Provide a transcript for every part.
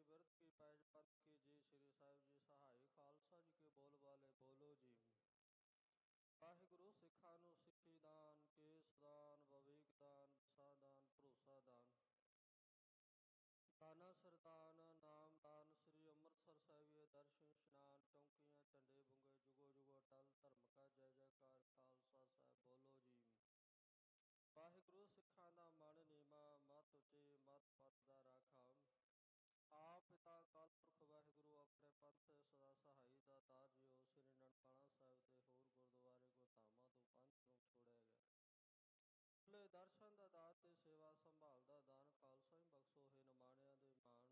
ਤੇਗ ਤੇਗ ਫਤਿਹ ਬਿਰਧ ਕੀ ਪੈਜ ਪੰਥ ਕੀ ਜੀ ਸ੍ਰੀ ਸਾਹਿਬ ਜੀ, ਸਹਾਈ ਖਾਲਸਾ ਜੀ ਕੇ ਬੋਲ ਵਾਲੇ, ਬੋਲੋ ਜੀ। ਵਾਹਿਗੁਰੂ, ਸਿੱਖਾਂ ਨੂੰ ਸਿੱਖੀ ਦਾਨ, ਕੇਸ ਦਾਨ, ਵਿਵੇਕ ਦਾਨ, ਦਸਾ ਦਾਨ, ਭਰੋਸਾ ਦਾਨ। ਦਾਨਾ ਸਰਦਾਨ ਨਾਮ ਦਾਨ, ਸ੍ਰੀ ਅੰਮ੍ਰਿਤਸਰ ਸਾਹਿਬੀਏ ਦਰਸ਼ਨ, ਇਸ਼ਨਾਨ, ਚੌਂਕੀਆਂ, ਝੰਡੇ, ਬੁੰਗੇ ਜੁਗੋ ਜੁਗੋ ਟਲ ਧਰਮ ਕਾ ਜੈ ਜੈਕਾਰ ਖਾਲਸਾ ਸਾਹਿਬ ਬੋਲੋ ਜੀ ਵਾਹਿਗੁਰੂ ਸਿੱਖਾਂ ਦਾ ਮਨ ਨੀਮਾ ਮਤ ਉੱਚੇ ਮਤ ਪਤ ਦਾ ਰਾਖਾ ਆਪ ਪਿਤਾ ਕਾਲ ਪੁਰਖ ਵਾਹਿਗੁਰੂ ਆਪਣੇ ਪੰਥ ਸਦਾ ਸਹਾਈ ਦਾ ਦਾਤ ਜਿਓ ਸ੍ਰੀ ਨਨਕਾਣਾ ਸਾਹਿਬ ਤੇ ਹੋਰ ਗੁਰਦੁਆਰੇ ਗੁਰਧਾਮਾਂ ਤੋਂ ਪੰਜ ਨੂੰ ਛੋੜਿਆ ਗਿਆ। ਖੁੱਲੇ ਦਰਸ਼ਨ ਦਾ ਦਾਤ ਤੇ ਸੇਵਾ ਸੰਭਾਲ ਦਾ ਦਾਨ ਖਾਲਸਾ ਹੀ ਬਖਸ਼ੋ ਹੈ ਨਮਾਣਿਆਂ ਦੇ ਮਾਣ।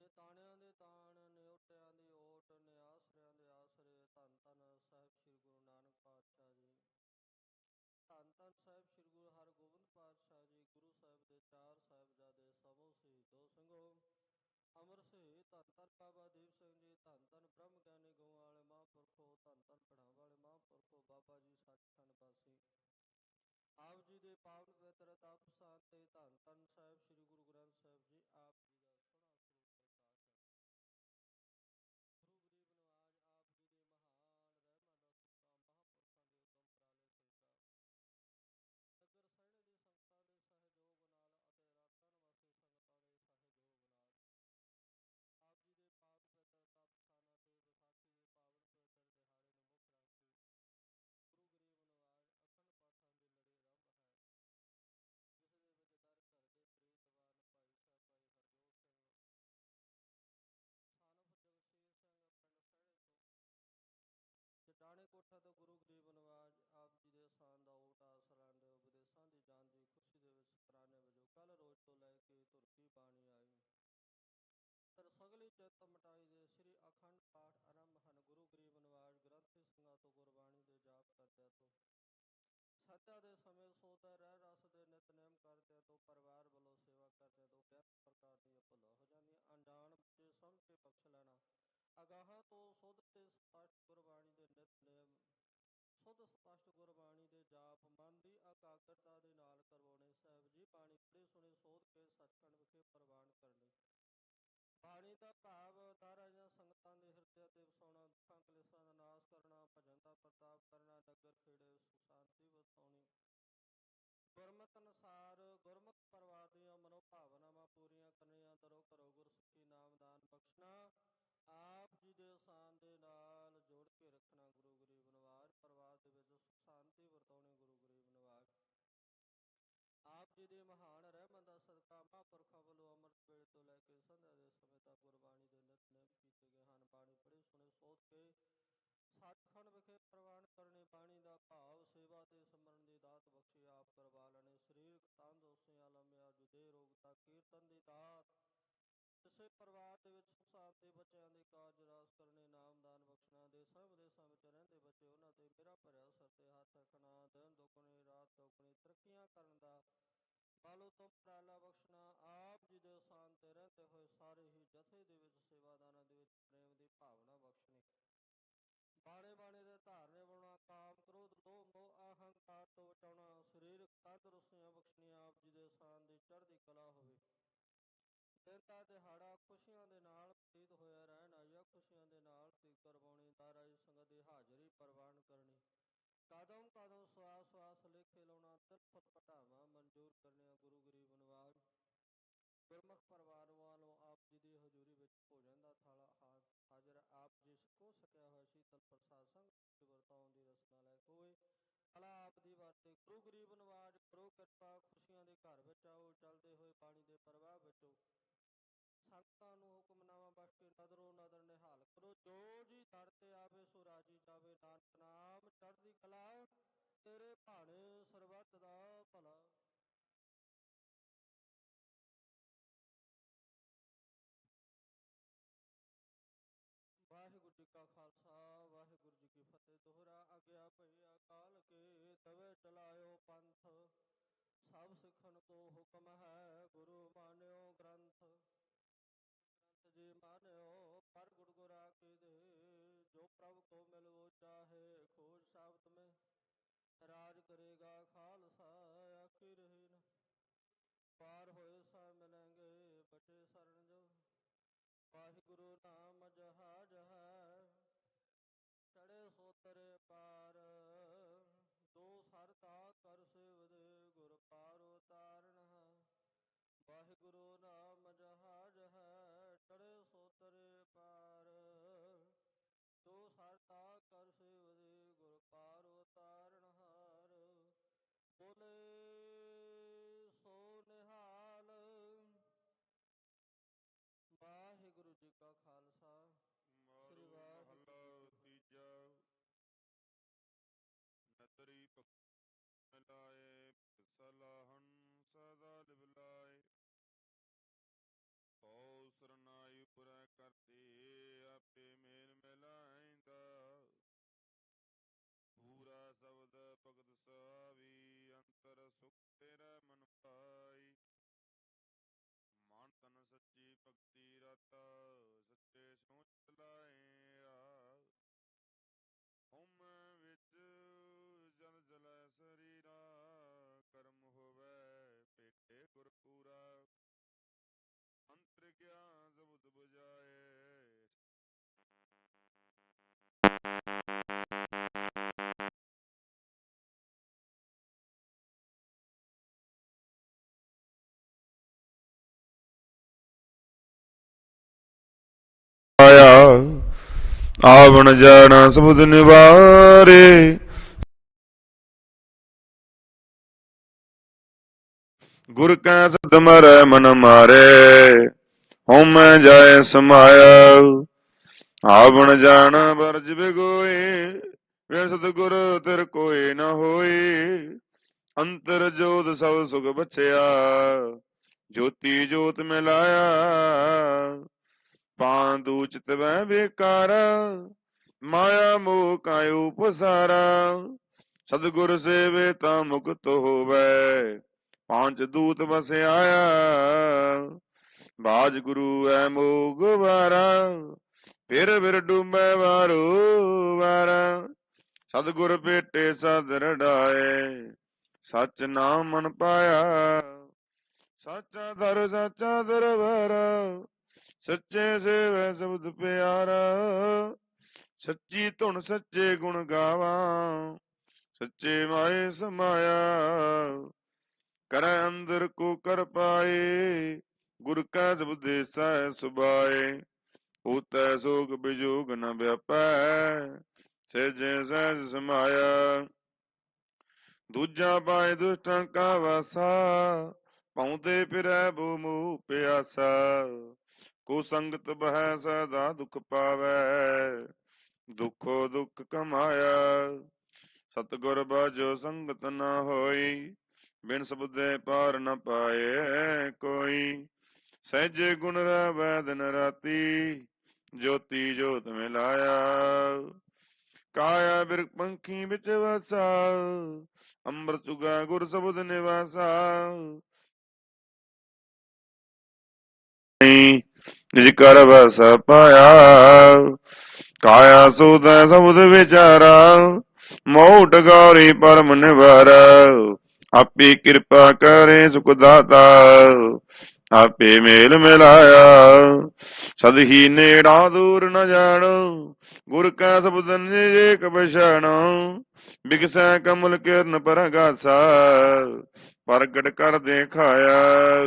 ਨੇ ਤਾਣਿਆਂ ਦੇ ਤਾਣ, ਨਿਉਟਿਆਂ ਦੀ ਓਟ, ਨਿਆਸਰਿਆਂ ਦੇ ਆਸਰੇ ਧੰਨ ਧੰਨ ਸਾਹਿਬ ਸ੍ਰੀ ਗੁਰੂ ਨਾਨਕ ਪਾਤਸ਼ਾਹ ਜੀ। ਧੰਨ ਧੰਨ ਸਾਹਿਬ ਸ੍ਰੀ ਗੁਰੂ ਹਰਗੋਬਿੰਦ ਪਾਤਸ਼ਾਹ ਜੀ, ਗੁਰੂ ਸਾਹਿਬ ਦੇ ਚਾਰ ਸਾਹਿਬਜ਼ਾਦੇ ਸਮੂਹ ਸ਼ਹੀਦੋ ਅਮਰ ਸ਼ਹੀਦ ਧੰਨ ਧੰਨ ਬਾਬਾ ਦੀਪ ਸਿੰਘ ਜੀ, ਧੰਨ ਧੰਨ ਬ੍ਰਹਮ ਗਿਆਨੀ ਗਊਆਂ ਵਾਲੇ ਮਹਾਂਪੁਰਖੋ, ਧੰਨ ਧੰਨ ਪੜਾਂ ਵਾਲੇ ਮਹਾਂਪੁਰਖੋ, ਬਾਬਾ ਜੀ ਸੱਚਖੰਡ ਵਾਸੀ। ਆਪ ਜੀ ਦੇ ਪਾਵਨ ਪਵਿੱਤਰ ਤਪ ਸਥਾਨ ਤੇ ਧੰਨ ਧੰਨ ਸਾਹਿਬ ਸ੍ਰੀ ਜਟਾਣੇ ਕੋਠਾ ਤੋਂ ਗੁਰੂ ਗਰੀਬ ਨਵਾਜ ਆਪ ਜੀ ਦੇ ਸਥਾਨ ਦਾ ਓਟ ਆਸਰਾ ਦੇ ਉਪਦੇਸ਼ਾਂ ਦੀ ਜਾਨ ਦੀ ਖੁਸ਼ੀ ਦੇ ਵਿੱਚ ਸ਼ੁਕਰਾਨੇ ਵਜੋਂ ਕੱਲ ਰੋਜ਼ ਤੋਂ ਲੈ ਕੇ ਧੁਰਕੀ ਬਾਣੀ ਆਈ। ਤਰ ਸਗਲੀ ਚਿੱਤ ਮਟਾਈ ਦੇ ਸ੍ਰੀ ਅਖੰਡ ਪਾਠ ਆਰੰਭ ਹਨ। ਗੁਰੂ ਗਰੀਬ ਨਵਾਜ ਗ੍ਰੰਥੀ ਸਿੰਘਾਂ ਤੋਂ ਗੁਰਬਾਣੀ ਦੇ ਜਾਪ ਕਰਦਿਆਂ ਤੋਂ। ਸੱਚਾ ਦੇ ਸਮੇਂ ਸੋਦਾ ਰਹਿ ਰਸ ਦੇ ਨਿਤਨੇਮ ਕਰਦਿਆਂ ਤੋਂ, ਪਰਿਵਾਰ ਵੱਲੋਂ ਸੇਵਾ ਕਰਦਿਆਂ ਤੋਂ ਬਿਆਨ ਪ੍ਰਕਾਰ ਦੀਆਂ ਭੁੱਲਾਂ ਹੋ ਜਾਂਦੀਆਂ। ਅਣਜਾਣ ਬੱਚੇ ਸਮਝ ਕੇ ਬਖਸ਼ ਲੈਣਾ। ਅਗਾਹਾਂ ਤੋਂ ਸੁਧ ਤੇ ਸਪਸ਼ਟ ਗੁਰਬਾਣੀ ਦੇ ਨਿਤਨੇਮ ਸੁਧ ਸਪਸ਼ਟ ਗੁਰਬਾਣੀ ਦੇ ਜਾਪ, ਮਨ ਦੀ ਇਕਾਗਰਤਾ ਦੇ ਨਾਲ ਕਰਵਾਉਣੇ, ਸਾਹਿਬ ਜੀ ਬਾਣੀ ਪੜ੍ਹੀ ਸੁਣੀ ਸੋਧ ਕੇ ਸੱਚਖੰਡ ਵਿਖੇ ਪ੍ਰਵਾਨ ਕਰਨੀ ਬਾਣੀ ਦਾ ਭਾਵ ਦਾਰਾ ਜਾਂ ਸੰਗਤਾਂ ਦੇ ਹਿਰਦੇ ਤੇ ਵਸਾਉਣਾ, ਦੁੱਖਾਂ, ਕਲੇਸ਼ਾਂ ਦਾ ਨਾਸ਼ ਕਰਨਾ, ਭਜਨ ਦਾ ਪ੍ਰਤਾਪ ਕਰਨਾ ਨਗਰ ਖੇੜੇ ਸੁਖ ਵਸਾਉਣੀ। ਗੁਰਮਤ ਅਨੁਸਾਰ ਗੁਰਮੁਖ ਪਰਿਵਾਰ ਦੀਆਂ ਮਨੋ ਪੂਰੀਆਂ ਕਰਨੀਆਂ ਦਰੋ ਕਰੋ ਗੁਰ ਨਾਮਦਾਨ ਬਖਸ਼ਣਾ ਸ਼ਾਂਤੀ ਵਰਤਾਉਣੀ ਗੁਰੂ ਗਰੀਬ ਨਵਾਜ। ਆਪ ਜੀ ਦੇ ਮਹਾਨ ਰਹਿਮਤ ਦਾ ਸਦਕਾ ਮਹਾਂਪੁਰਖਾਂ ਵੱਲੋਂ ਅੰਮ੍ਰਿਤ ਵੇਲੇ ਤੋਂ ਲੈ ਕੇ ਸੰਧਿਆ ਦੇ ਸਮੇਂ ਤੱਕ ਗੁਰਬਾਣੀ ਦੇ ਨਿਤਨੇਮ ਕੀਤੇ ਗਏ ਹਨ। ਬਾਣੀ ਪੜ੍ਹੀ, ਸੁਣੀ, ਸੋਧ ਕੇ ਸੱਚਖੰਡ ਵਿਖੇ ਪ੍ਰਵਾਨ ਕਰਨੀ, ਬਾਣੀ ਦਾ ਭਾਵ, ਸੇਵਾ ਤੇ ਸਿਮਰਨ ਦੀ ਦਾਤ ਬਖਸ਼ੀ ਆਪ ਕਰਵਾ ਲੈਣੇ। ਸਰੀਰਕ ਤੰਦਰੁਸਤੀਆਂ ਲੰਮਿਆ ਜੁਦੇ ਰੋਗ ਦਾ ਕੀਰਤਨ ਦੀ ਦਾਤ ਕਿਸੇ ਪਰਿਵਾਰ ਦੇ ਵਿੱਚ ਸੁਖ ਸ਼ਾਂਤੀ ਬੱਚਿਆਂ ਦੀ ਕਾਰਜ ਰਾਸ ਕਰਨੇ ਨਾਮਦਾਨ ਬਖਸ਼ਣਾ ਦੇ ਸਭ ਦੇ ਵਿੱਚ ਰਹਿੰਦੇ ਬੱਚੇ ਉਹਨਾਂ ਤੇ ਮੇਰਾ ਭਰਿਆ ਸਰ ਤੇ ਹੱਥ ਰੱਖਣਾ, ਦਿਨ ਦੁਗਣੀ, ਰਾਤ ਦੁਗਣੀ, ਤਰੱਕੀਆਂ ਕਰਨ ਦਾ ਬਾਲੋ ਤੋਂ ਪ੍ਰਾਲਾ ਬਖਸ਼ਣਾ, ਆਪ ਜੀ ਦੇ ਸਾਨ ਤੇ ਰਹਿੰਦੇ ਹੋਏ ਸਾਰੇ ਹੀ ਜਥੇ ਦੇ ਵਿੱਚ ਸੇਵਾਦਾਨਾਂ ਦੇ ਵਿੱਚ ਪ੍ਰੇਮ ਦੀ ਭਾਵਨਾ ਬਖਸ਼ਣੀ। ਬਾਣੇ ਬਾਣੇ ਦੇ ਧਾਰਨੇ ਬਣਾਉਣਾ, ਕਾਮ ਕ੍ਰੋਧ, ਲੋਭ, ਮੋਹ, ਅਹੰਕਾਰ ਤੋਂ ਬਚਾਉਣਾ, ਸਰੀਰਕ ਤੰਦਰੁਸਤੀਆਂ ਬਖਸ਼ਣੀਆਂ, ਆਪ ਜੀ ਦੇ ਸਾਨ ਦੀ ਚੜ੍ਹਦੀ ਕਲਾ ਹੋਵੇ। ਦਿਨ ਦਾ ਦਿਹਾੜਾ ਖੁਸ਼ੀਆਂ ਦੇ ਨਾਲ ਬਤੀਤ ਹੋਇਆ ਰਹਿਣ ਆਇਆ। ਖੁਸ਼ੀਆਂ ਦੇ ਨਾਲ ਤੀ ਕਰਵਾਉਣੀ ਦਾਰਾਈ ਸੰਗਤ ਦੀ ਹਾਜ਼ਰੀ ਪ੍ਰਵਾਨ ਕਰਨੀ। ਕਦਮ ਕਦਮ ਸਵਾਸ ਸਵਾਸ ਲੇਖੇ ਲਾਉਣਾ ਤਿਲ ਫੁੱਲ ਪਟਾਵਾ ਮਨਜ਼ੂਰ ਕਰਨੀਆਂ ਗੁਰੂ ਗਰੀਬ ਨਵਾਜ ਗੁਰਮੁਖ ਪਰਿਵਾਰ ਵੱਲੋਂ ਆਪ ਜੀ ਦੀ ਹਜ਼ੂਰੀ ਵਿੱਚ ਭੋਜਨ ਦਾ ਥਾਲਾ ਹਾਜ਼ਰ ਆਪ ਜੀ ਕੋ ਸਕਿਆ ਹੋਇਆ ਸ਼ੀਤਲ ਪ੍ਰਸਾਦ ਸੰਗ ਵਰਤਾਉਣ ਦੀ ਰਸਨਾ ਲੈ ਕੋਈ ਕਲਾ ਆਪ ਦੀ ਵਰਤੇ ਗੁਰੂ ਗਰੀਬ ਨਵਾਜ ਕਰੋ ਕਿਰਪਾ, ਖੁਸ਼ੀਆਂ ਦੇ ਘਰ ਵਿੱਚ ਆਓ, ਚੱਲਦੇ ਹੋਏ ਪਾਣੀ ਦੇ ਪ੍ਰਵਾਹ ਵਿੱਚੋਂ ਸੰਗਤਾਂ ਨੂੰ ਹੁਕਮਨਾਮਾ ਬਖਸ਼ ਨਦਰੋ ਨਦਰ ਨਿਹਾਲ ਕਰੋ। ਜੋ ਜੀ ਦਰ ਤੇ ਆਵੇ ਸੋ ਰਾਜੀ ਜਾਵੇ। ਨਾਨਕ ਨਾਮ ਚੜ੍ਹਦੀ ਕਲਾ, ਤੇਰੇ ਭਾਣੇ ਸਰਬੱਤ ਦਾ ਭਲਾ। ਵਾਹਿਗੁਰੂ ਜੀ ਕਾ ਖਾਲਸਾ, ਵਾਹਿਗੁਰੂ ਜੀ ਕੀ ਫਤਿਹ। ਦੋਹਰਾ ਅਗਿਆ ਭਈ ਅਕਾਲ ਕੇ ਤਵੇ ਚਲਾਇਓ ਪੰਥ। ਸਭ ਸਿੱਖਣ ਕੋ ਹੁਕਮ ਹੈ ਗੁਰੂ ਮਾਨਿਓ ਗ੍ਰੰਥ। जो प्रभु को मिलवो चाहे खोज सावत में राज करेगा खालसा आखी रहे न ਪਾਰ ਹੋਏ ਸਾ ਮਿਲਾਂਗੇ ਬਟੇ ਸਰਨ ਜੋ, ਵਾਹਿਗੁਰੂ ਨਾਮ ਜਹਾ ਜਹਾ। ਚੜੇ ਸੋਤਰੇ ਪਾ ਖਾਲਸਾ ਸ੍ਰੀ ਮਾਰੂ ਵਾਹਿਗੁਰੂ ਮਹਲਾ ਤੀਜਾ। ਨਦਰੀ ਮਿਲਾਏ ਸਲਾਹਨ ਸਦਾ ਲਿਵਲਾਏ। ਤੋ ਸਰਨਾਈ ਪੁਰੈ ਕਰਤੇ ਆਪੇ ਮੇਲ ਮਿਲਾਇਂਦਾ। ਪੂਰਾ ਸ਼ਬਦ ਭਗਤ ਸਾਵੀ ਅੰਤਰ ਸੁਖ ਤੇਰਾ ਮਨ ਪਾਈ। ਮਨ ਤਨ ਸੱਚੀ ਭਗਤੀ ਰਤਾ। ਸੱਚੇ ਸੋਚ ਲਾਇਆ ਵਿੱਚ ਜਲ ਜਲੈ ਸਰੀਰਾ ਕਰਮ ਹੋਵੇ ਪੇਟੇ ਗੁਰ ਪੂਰਾ ਅੰਤਰ ਗਿਆਨ ਆਇਆ। ਆਵਣ ਜਾਣਾ ਸਬੁਦ ਨਿਵਾਰੇ। ਗੁਰ ਕੈ ਸਦ ਮਰੈ ਮਨ ਮਾਰੇ। ਹਉਮੈ ਜਾਏ ਸਮਾਇਆ। ਆਵਣ ਜਾਣਾ ਵਰਜ ਬਿਗੋਏ। ਵੇ ਸਤਿਗੁਰ ਤਿਰ ਕੋਏ ਨ ਹੋਏ। ਅੰਤਰ ਜੋਤ ਸਭ ਸੁਖ ਬਚਿਆ। ਜੋਤੀ ਜੋਤ ਮਿਲਾਇਆ। ਪਾਂਦੂ ਚਿਤ ਵੈ ਵਿਕਾਰ ਮਾਇਆ ਮੋਹ ਕਾਇਓ ਪਸਾਰਾ ਸਤਿਗੁਰ ਸੇਵੇ ਤਾਂ ਮੁਕਤ ਹੋਵੇ, ਪੰਜ ਦੂਤ ਵਸ ਆਇਆ ਬਾਜ ਗੁਰੂ ਐ ਮੋਹ ਗਵਾਰਾ ਫਿਰ ਫਿਰ ਡੂਬੈ ਵਾਰੋ ਵਾਰਾ। ਸਤਿਗੁਰ ਭੇਟੇ ਸਦ ਰੜਾਏ ਸਚ ਨਾਮ ਮਨ ਪਾਇਆ। ਸਾਚਾ ਦਰ ਸਾਚਾ ਦਰਬਾਰ ਸੱਚੇ ਸੇਵੈ ਸ਼ਬਦ ਪਿਆਰਾ, ਸੱਚੀ ਧੁਨ ਸੱਚੇ ਗੁਣ ਗਾਵਾਂ, ਸੱਚੇ ਮਾਏ ਸਮਾਇਆ। ਕਰੈ ਅੰਦਰ ਕੋ ਕਰ ਪਾਏ, ਗੁਰ ਕਾ ਸ਼ਬਦ ਸਹਿ ਉਤੈ ਸੋਗ ਬਿਜੋਗ ਨ ਵਿਆਪੈ ਸਹਿਜੇ ਸਹਿਜ ਸਮਾਇਆ। ਦੂਜਾ ਪਾਏ ਦੁਸ਼ਟਾਂ ਕਾ ਵਾਸਾ ਪਾਉਂਦੇ ਫਿਰੈ ਬੋ ਮੂਹ ਪਿਆਸਾ। ਕੋ ਸੰਗਤ ਬਹਿ ਸਦਾ ਦੁਖ ਪਾਵੈ, ਦੁਖੋ ਦੁਖ ਕਮਾਇਆ। ਸਤਗੁਰ ਬਾਜੋ ਸੰਗਤ ਨਾ ਹੋਈ, ਬਿਨ ਸਬਦੇ ਪਾਰ ਨ ਪਾਏ ਕੋਈ। ਸਹਿਜੇ ਗੁਣ ਰਵੈ ਦਿਨ ਰਾਤੀ, ਜੋਤੀ ਜੋਤ ਮਿਲਾਇਆ। ਕਾਇਆ ਬਿਰਖ ਪੰਖੀ ਵਿੱਚ ਵਸਾ, ਅੰਮ੍ਰਿਤ ਚੁਗਾ ਗੁਰ ਸਬਦ ਨਿਵਾਸਾ। ਨਿਜ ਕਰ ਵਸ ਪਾਇਆ। ਕਾਇਆ ਸੋਦਾ ਸਬਦ ਵਿਚਾਰਾ, ਮੋਟ ਗੌਰੀ ਪਰਮ ਨਿਵਾਰ। ਆਪੇ ਕਿਰਪਾ ਕਰੇ ਸੁਖ ਦਾਤਾ ਆਪੇ ਮੇਲ ਮਿਲਾਇਆ। ਸਦ ਹੀ ਨੇੜਾ ਦੂਰ ਨ ਜਾਣੋ, ਗੁਰ ਕਾ ਸਬਦ ਨਿਜੇ ਕਬਸ਼ਾਣੋ ਬਿਗਸੈ ਕਮਲ ਕਿਰਨ ਪਰਗਾਸਾ, ਪ੍ਰਗਟ ਕਰ ਦੇਖਾਇਆ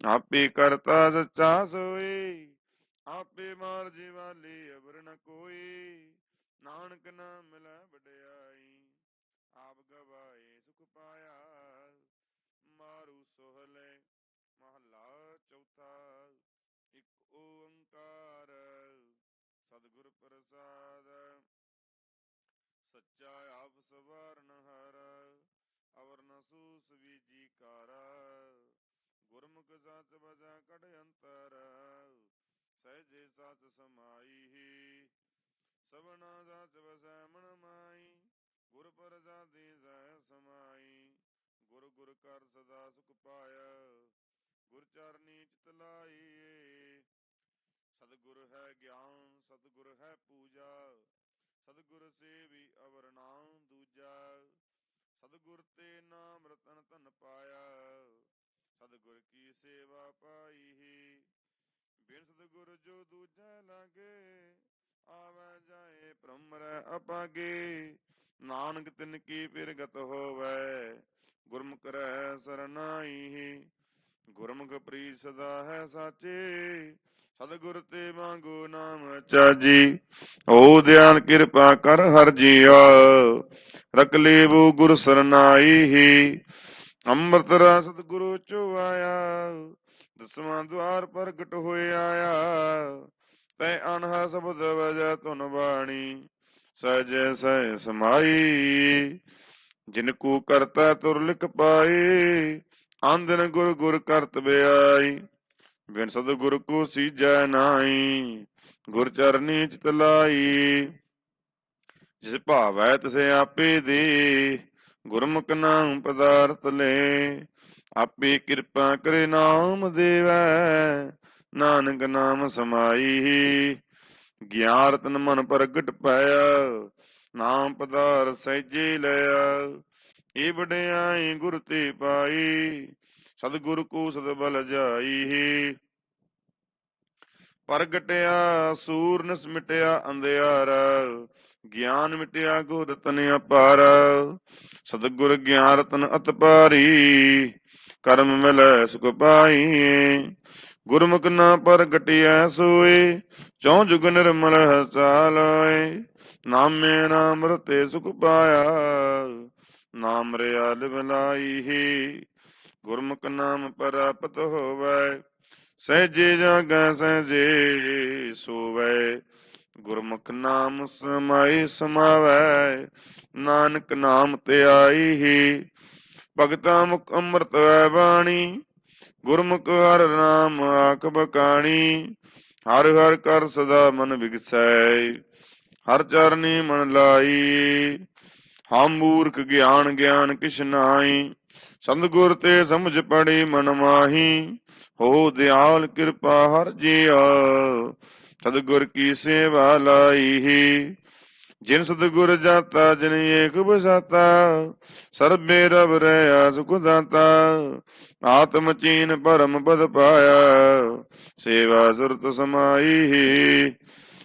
ਆਪੇ ਕਰਤਾ ਸੱਚਾ ਸੋਈ ਆਪੇ ਮਾਰ ਜੀਵਾਲੀ ਅਬਰ ਨ ਕੋਈ ਨਾਨਕ ਨਾਮ ਮਿਲੈ ਵਡਿਆਈ, ਆਪ ਗਵਾਏ ਸੁਖ ਪਾਇਆ, ਮਾਰੂ ਸੋਹਲੇ ਮਹੱਲਾ ਚੌਥਾ, ਇੱਕ ਓੰਕਾਰ ਸਤਿਗੁਰ ਪ੍ਰਸਾਦ, ਸੱਚਾ ਆਪ ਸਵਾਰਨ ਹਰ ਅਵਰ ਸੂਸ ਵੀਜੀ ਕਾਰ। ਗੁਰਮੁਖ ਸਚ ਵਜੈ ਕਢ ਅੰਤਰ, ਸਹਿਜੇ ਸਚ ਸਮਾਈ। ਸਭਨਾ ਸਚ ਵਸੈ ਮਨ ਮਾਈ, ਗੁਰ ਪ੍ਰਸਾਦੀ ਸਹਿ ਸਮਾਈ। ਗੁਰ ਗੁਰ ਕਰ ਸਦਾ ਸੁਖ ਪਾਇਆ, ਗੁਰ ਚਰਨੀ ਚਿਤ ਲਾਈਏ ਸਤਿਗੁਰ ਹੈ ਗਿਆਨ, ਸਤਿਗੁਰ ਹੈ ਪੂਜਾ, ਸਤਿਗੁਰ ਸੇਵੀ ਅਵਰ ਨਾਮ ਦੂਜਾ। ਸਤਿਗੁਰ ਤੇ ਨਾਮ ਰਤਨ ਧਨ ਪਾਇਆ ਸਤਿਗੁਰ ਕੀ ਸੇਵਾ ਪਾਈ ਬਿਨ ਸਤਿਗੁਰ ਜੋ ਦੂਜੈ ਲਾਗੇ, ਆਵੈ ਜਾਏ ਭ੍ਰਮ ਅਪਾਗੇ। ਨਾਨਕ ਤਿਨ ਕੀ ਪਿਰਗਤ ਹੋਵੈ, ਗੁਰਮੁਖ ਰਹਿ ਸਰਨਾਈ ਗੁਰਮੁਖ ਪ੍ਰੀਤ ਸਦਾ ਹੈ ਸਾਚੇ, ਸਤਿਗੁਰ ਤੇ ਮੰਗੋ ਨਾਮ ਚਾਜੀ। ਓ ਦਿਆਨ ਕਿਰਪਾ ਕਰ ਹਰ ਜੀਆ ਰਖ ਲੇਵੋ ਗੁਰ ਸਰਨਾਈ ਅੰਮ੍ਰਿਤ ਰਸ ਗੁਰੂ ਚੋ ਆਇਆ, ਦਸਵਾਂ ਦਵਾਰ ਪ੍ਰਗਟ ਹੋਏ ਆਇਆ। ਤੈ ਅਨਹ ਸ਼ਬਦ ਵਜੈ ਧੁਨ ਬਾਣੀ ਸਹਿਜੈ ਸਹਿ ਸਮਾਈ। ਜਿਨ ਕੂ ਕਰਤਾ ਤੁਰ ਲਿਖ ਪਾਏ ਆਂਦਨ ਗੁਰ ਗੁਰ ਕਰਤ ਬਿਆਈ। ਬਿਨ ਸਦ ਗੁਰ ਕੋ ਸੀਜੈ ਨਾਈ ਗੁਰ ਚਰਨੀ ਚਿਤ ਲਾਈ। ਜਿਸ ਭਾਵੈ ਤਿਸੇ ਆਪੇ ਦੇ ਗੁਰਮੁਖ ਨਾਮ ਪਦਾਰਥ ਲੈ, ਆਪੇ ਕਿਰਪਾ ਕਰੇ ਨਾਮ ਦੇਵੈ। ਨਾਨਕ ਨਾਮ ਸਮਾਈ, ਗਿਆਨ ਰਤਨ ਮਨ ਪ੍ਰਗਟ ਪਾਇਆ। ਨਾਮ ਪਦਾਰ ਸਹਿਜੇ ਲਿਆ। ਏ ਵਡਿਆਈ ਗੁਰ ਤੇ ਪਾਈ, ਸਤਿਗੁਰ ਕੋ ਸਦ ਬਲ ਜਾਈ। ਪ੍ਰਗਟਿਆ ਸੂਰਨਸ ਮਿਟਿਆ ਅੰਧਿਆਰ। ਗਿਆਨ ਮਿਟਿਆ ਗੁਰ ਰਤਨ ਅਪਾਰ। ਸਤਿਗੁਰ ਗਿਆਨ ਰਤਨ ਅਤ ਕਰਮ ਮਿਲੈ ਸੁਖ ਪਾਈ। ਗੁਰਮੁਖ ਨਾ ਪ੍ਰਗਟਿਆ ਸੋਏ ਚੌ ਜੁਗ ਨਿਰਮਲ ਚਾਲੋਏ। ਨਾਮੇ ਨਾਮ ਰਤੇ ਸੁਖ ਪਾਇਆ, ਨਾਮ ਰਿਆ ਲਿਵਲਾਈ ਗੁਰਮੁਖ ਨਾਮ ਪ੍ਰਾਪਤ ਹੋਵੈ ਸਹਿਜੇ ਜਾਗੈ ਸਹਿਜੇ ਸੋਵੈ, ਗੁਰਮੁਖ ਨਾਮ ਸਮਾਈ ਸਮਾਵੈ, ਨਾਨਕ ਨਾਮ ਤੇ ਆਈ ਹੀ। ਭਗਤਾ ਮੁਖ ਅੰਮ੍ਰਿਤ ਹੈ ਬਾਣੀ, ਗੁਰਮੁਖ ਹਰ ਨਾਮ ਆਖ ਬਕਾਣੀ, ਹਰ ਹਰ ਕਰ ਸਦਾ ਮਨ ਵਿਗਸੈ, ਹਰ ਚਰਨੀ ਮਨ ਲਾਈ। ਹਮ ਮੂਰਖ ਗਿਆਨ ਗਿਆਨ ਕਿਛ ਨਾਹੀ ਸੰਤਗੁਰ ਤੇ ਸਮਝ ਪੜੀ ਮਨ ਮਾਹੀ ਹੋ ਦਿਆਲ ਕਿਰਪਾ ਹਰ ਜੀਆ, ਸਤਿਗੁਰ ਕੀ ਸੇਵਾ ਲਾਈ ਜਿਨ ਸਤਿਗੁਰ ਜਾਤਾ, ਜਿਨ ਏਕ ਬਸਾਤਾ ਸਰਬੇ ਰਬ ਰਹਿਆ ਸੁਖ ਦਾਤਾ। ਆਤਮ ਚੀਨ ਪਰਮ ਪਦ ਪਾਇਆ, ਸੇਵਾ ਸੁਰਤ ਸਮਾਈ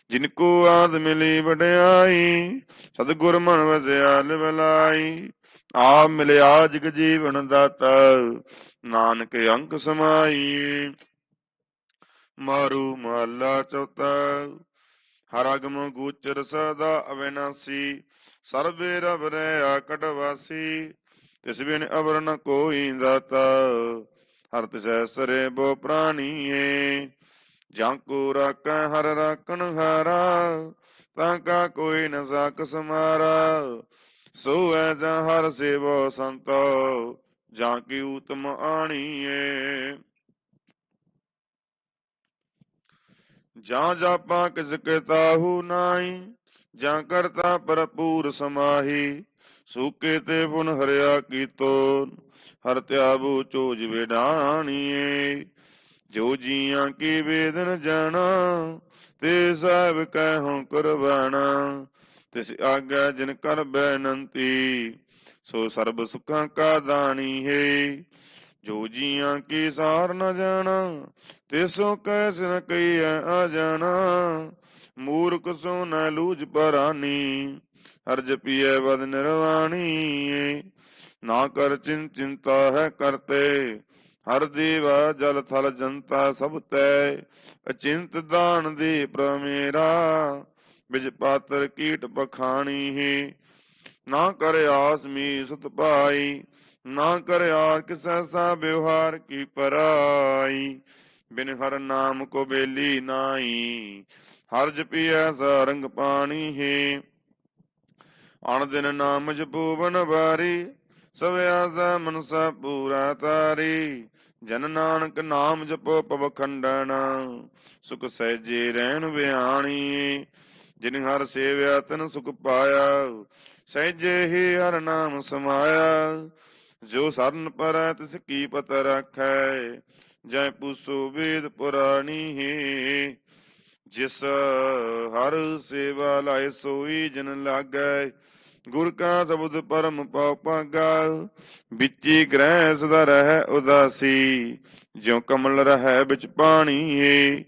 ਜਿਨ ਕੋ ਆਦ ਮਿਲੀ ਵਡਿਆਈ, ਸਤਿਗੁਰ ਮਨ ਵਸਿਆ ਲਿਵਲਾਈ ਆਪ ਮਿਲਿਆ ਜਗ ਜੀਵਨ ਦਾਤਾ ਨਾਨਕ ਅੰਕ ਸਮਾਈ, ਮਾਰੂ ਮਹੱਲਾ ਚੌਥਾ। ਹਰ ਅਗਮ ਗੋਚਰ ਸਦਾ ਅਵਿਨਾਸੀ, ਸਰਬੇ ਰਬ ਰਹਿ ਆਕਟ ਵਾਸੀ। ਤਿਸ ਬਿਨ ਅਵਰ ਨ ਕੋਈ ਦਾਤਾ, ਹਰ ਤਿਸੈ ਸਰੇ ਬੋ ਪ੍ਰਾਣੀਏ। ਜਾਂ ਕੋ ਰਾਕੈ ਹਰ ਰਾਕਣ ਹਾਰਾ, ਤਾਂ ਕਾ ਕੋਈ ਨ ਸਾਕ ਸਮਾਰਾ। ਸੋ ਐ ਜਾਂ ਹਰ ਸੇਵੋ ਸੰਤੋ ਜਾਂ ਕੀ ਉਤਮ ਆਣੀਏ। ਜਾਂ ਜਾਪਾਂ ਕਿਸ ਤਾਹੂ ਨਾਹੀ, ਜਾਂ ਕਰਤਾ ਭਰਪੂਰ ਸਮਾਹੀ, ਸੂਕੇ ਤੇ ਫੁਨ ਹਰਿਆ ਕੀਤੋ ਹਰ ਤਿਆਬੂ ਚੋਜ ਵਿਡਾਣੀਏ। ਜੋ ਜੀਆਂ ਕੀ ਵੇਦਨ ਜਾਣਾ, ਤੇ ਸਾਹਿਬ ਕਹਿਉ ਕੁਰਬਾਨਾ ਤਿਸ ਆਗਾ ਜਿਨ ਕਰ ਬੈਨੰਤੀ ਸੋ ਸਰਬ ਸੁਖਾਂ ਕਾ ਦਾਣੀ ਹੈ, ਜੋ ਜੀਆਂ ਕੀ ਸਾਰ ਨ ਜਾਣਾ ਤਿਸੋ ਕੈਸ ਨ ਕਈਐ ਆ ਜਾਣਾ। ਮੂਰਖ ਸੋ ਨ ਲੂਜ ਪਰਾਨੀ ਹਰ ਜਪੀਐ ਬਦ ਨਿਰਵਾਣੀ ਨਾ ਕਰ ਚਿੰ ਚਿੰਤਾ ਹੈ ਕਰਤੇ, ਹਰ ਦੇਵਾ ਜਲ ਥਲ ਜਨਤਾ ਸਭ ਤੈ। ਅਚਿੰਤ ਦਾਨ ਦੇ ਪ੍ਰਮੇਰਾ, ਬਿਜ ਪਾਤਰ ਕੀਟ ਪਖਾਣੀ ਹੈ। ਨਾ ਕਰ ਆਸ ਮੀ ਸੁਤ ਪਾਈ ਨਾ ਕਰਿਆ ਕਿਸੈ ਸਾ ਵਿਵਹਾਰ ਕੀ ਪਰਾਈ। ਬਿਨ ਹਰ ਨਾਮ ਕੋ ਬੇਲੀ ਨਾਈ, ਹਰ ਜਪੀਐ ਸਾ ਰੰਗ ਪਾਣੀ ਹੈ। ਅਣ ਦਿਨ ਨਾਮ ਜਪੂਵਨ ਵਾਰੀ, ਸਵਿਆ ਸਾ ਮਨਸਾ ਪੂਰਾ ਤਾਰੀ। ਜਨ ਨਾਨਕ ਨਾਮ ਜਪੋ ਪਵ ਸੁਖ ਸਹਿਜੇ ਰਹਿਣ ਵਿਆਣੀ। ਜਿਨ ਹਰ ਸੇਵਿਆ ਤਨ ਸੁਖ ਪਾਇਆ ਸਹਿਜੇ ਹੀ ਹਰ ਨਾਮ ਸਮਾਇਆ, ਜੋ ਸਰਨ ਪਰੈ ਤਿਸ ਕੀ ਪਤ ਰਖੈ, ਜੈ ਪੁਸੋ ਵੇਦ ਪੁਰਾਣੀ ਹੈ। ਜਿਸ ਹਰ ਸੇਵਾ ਲਾਇ ਸੋਈ ਜਨ ਲਾਗੈ, ਗੁਰ ਕਾ ਸਬਦ ਪਰਮ ਪਾਉ ਪਾਗਾ ਵਿੱਚੀ ਗ੍ਰਹਿ ਸਦਾ ਰਹਿ ਉਦਾਸੀ, ਜਿਉ ਕਮਲ ਰਹਿ ਵਿੱਚ ਪਾਣੀ। ਏ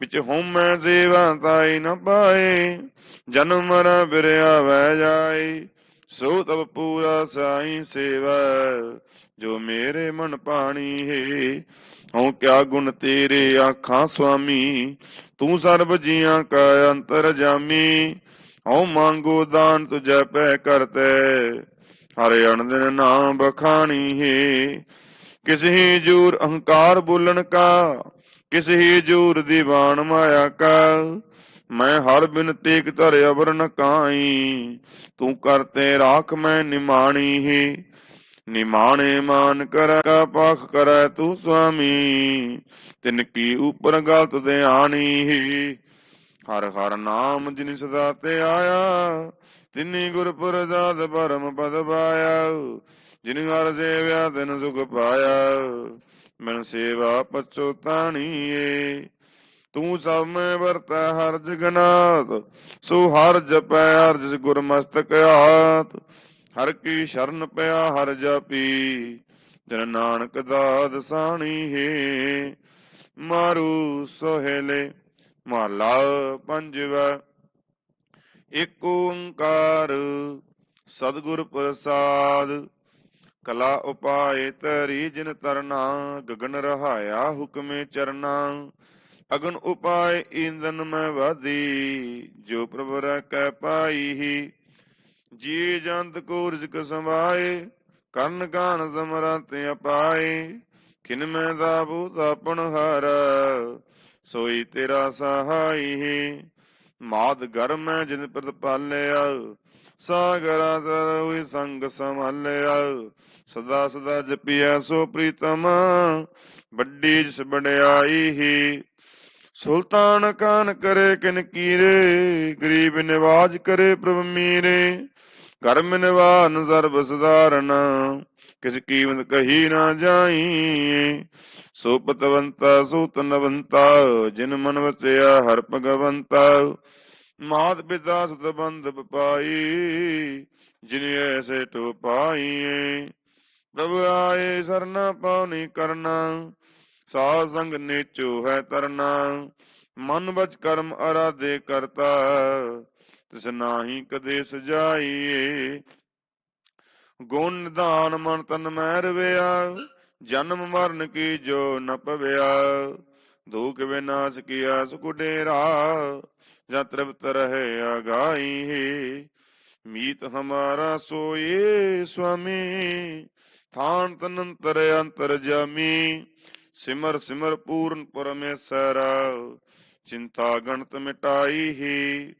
ਵਿੱਚ ਹਉਮੈ ਸੇਵਾ ਤਾਈ ਨ ਪਾਏ, ਜਨਮ ਮਰ ਬਿਰਿਆ ਵਹਿ ਜਾਏ। ਸੋ ਤਬ ਪੂਰਾ ਸਾਈ ਸੇਵਾ, ਜੋ ਮੇਰੇ ਮਨ ਪਾਣੀ ਹੈ, ਹਉ ਕਿਆ ਗੁਣ ਤੇਰੇ ਆਖਾਂ ਸੁਆਮੀ। ਤੂੰ ਸਰਬ ਜੀਆਂ ਕਾ ਅੰਤਰ ਜਾਮੀ, ਹਉ ਮੰਗੋ ਦਾਨ ਤੁਝੈ ਪੈ ਕਰਤੇ। ਹਰਿ ਅਣਦਿਨ ਨਾਮ ਬਖਾਣੀ ਹੈ, ਕਿਸ ਜੂਰ ਅਹੰਕਾਰ ਬੋਲਣ ਕਾ ਕਿਸ ਹੀ ਜੂਰ ਦੀਵਾਨ ਮਾਇਆ ਕਾ ਮੈਂ ਹਰ ਬਿਨ ਟੇਕ ਧਰ ਅਵਰ ਨ ਕਾਈ ਤੂੰ ਕਰਤੇ ਰਾਖ ਮੈਂ ਨਿਮਾਣੀ ਹੈ। ਨਿਮਾਣੇ ਮਾਨ ਕਰ ਕਾ ਪਾਖ ਕਰੈ ਤੂੰ ਸੁਆਮੀ। ਤਿਨ ਕੀ ਉਪਰ ਗਲਤ ਧਿਆਨੀ ਹੀ। ਹਰ ਹਰ ਨਾਮ ਜਿਨ ਸਦਾ ਤੇ ਆਇਆ। ਤਿਨੀ ਗੁਰ ਪ੍ਰਸਾਦ ਪਰਮ ਪਦ ਪਾਇਆ। ਜਿਨ ਹਰ ਸੇਵਿਆ ਤਿਨ ਸੁਖ ਪਾਇਆ। ਮਨ ਸੇਵਾ ਪਛੋਤਾਣੀਏ ਤੂੰ ਸਭ ਮੈਂ ਵਰਤੈ, ਹਰ ਜਗਨਾਥ ਸੋ ਹਰ ਜਪੈ, ਹਰ ਜਿਸ ਗੁਰ ਮਸਤਕ ਆਤ ਹਰ ਕੀ ਸ਼ਰਨ ਪਿਆ, ਹਰ ਜਪੀ। ਜਨ ਨਾਨਕ ਦਾਦ ਸਾਣੀ ਹੈ ਮਾਰੂ ਸੋਹਲੇ ਮਹਲਾ ਪੰਜਵਾ। ਏਕ ਓੰਕਾਰ, ਸਤਿਗੁਰ ਪ੍ਰਸਾਦ। ਕਲਾ ਉਪਾਏ ਤਰੀ ਜਿਨ ਤਰਨਾ, ਗਗਨ ਰਹਾਇਆ ਹੁਕਮੇ ਚਰਨਾ। ਅਗਨ ਉਪਾਏ ਈਂਦਨ ਮੈਂ ਵਾਦੀ, ਜੋ ਪ੍ਰਭ ਕੈ ਪਾਈ ਜੀ ਜੰਤ ਕੋ ਰਿਜ਼ਕ ਸੰਭਾਏ ਕਰਨ ਗਾਨ ਸਮਰੰਤ ਅਪਾਏ। ਕਿਨ ਮੈਂ ਦਾ ਬੂਤ ਆਪਣ ਹਰ, ਸੋਈ ਤੇਰਾ ਸਹਾਈ। ਮਾਦ ਘਰ ਮੈਂ ਜਿਨ ਪ੍ਰਤ ਪਾਲਿਆ ਸਾਗਰਾ ਦਰ ਹੋਈ ਸੰਗ ਸੰਭਾਲਿਆ, ਸਦਾ ਸਦਾ ਜਪਿਆ ਸੋ ਪ੍ਰੀਤਮ, ਵੱਡੀ ਜਿਸ ਬੜਾਈ ਹੀ। ਸੁਲਤਾਨ ਕਾਨ ਕਰੇ ਕਿਨ ਕੀਰੇ, ਗਰੀਬ ਨਿਵਾਜ ਕਰੇ ਪ੍ਰਭ ਮੀਰੇ। ਕਰਮ ਨਿਵਾਨ ਸਰਬ ਸਧਾਰਨ ਕਿਸ ਕੀਮਤ ਕਹੀ ਨਾ ਜਾਈ। ਸੋ ਪਤਵੰਤਾ, ਸੋ ਤਨਵੰਤਾ ਜਿਨ ਮਨ ਵਸਿਆ ਹਰ ਭਗਵੰਤਾ। ਮਾਤ ਪਿਤਾ ਸਤਬੰਧ ਬੰਧ ਜਿਨ ਐਸੇ ਟੋ ਪਾਈਏ ਪ੍ਰਭ ਆਏ ਸਰਨਾ ਪਾਉਣੀ ਕਰਨਾ, ਸਾਧ ਸੰਗ ਨੇਚੋ ਹੈ ਤਰਨਾ। ਮਨ ਬਚ ਕਰਮ ਅਰਾਧੇ ਕਰਤਾ, ਤਿਸ ਨਾਹੀ ਕਦੇ ਸਜਾਈਏ। ਗੁਣ ਨਿਧਾਨ ਮਨ ਤਨ ਮਹਿ ਰਵਿਆ ਜਨਮ ਮਰਨ ਕੀ ਜੋ ਨ ਪਵਿਆ। ਦੁਖ ਵਿਨਾਸ਼ ਕੀਆ ਸੁਖ ਡੇਰਾ ਜਾਂ ਤ੍ਰਿਪਤ ਰਹੇ ਆਗਾਈ ਮੀਤ ਹਮਾਰਾ ਸੋਏ ਸੁਆਮੀ, ਥਾਨ ਤਨੰਤਰ ਅੰਤਰ ਜਾਮੀ। ਸਿਮਰ ਸਿਮਰ ਪੂਰਨ ਪਰਮੇਸ਼ਰ, ਚਿੰਤਾ ਗਣਤ ਮਿਟਾਈ ਹੀ।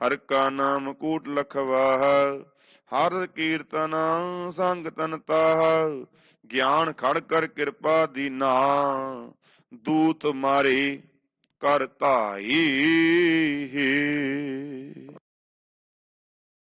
ਹਰ ਕਾ ਨਾਮ ਕੂਟ ਲਖਵਾਹ, ਹਰ ਕੀਰਤਨ ਸੰਗ ਤਨ ਗਿਆਨ ਖੜ ਕਰ ਕਿਰਪਾ ਦੀਨਾ ਦੂਤ ਮਾਰੇ ਕਰ ਧਾਈ।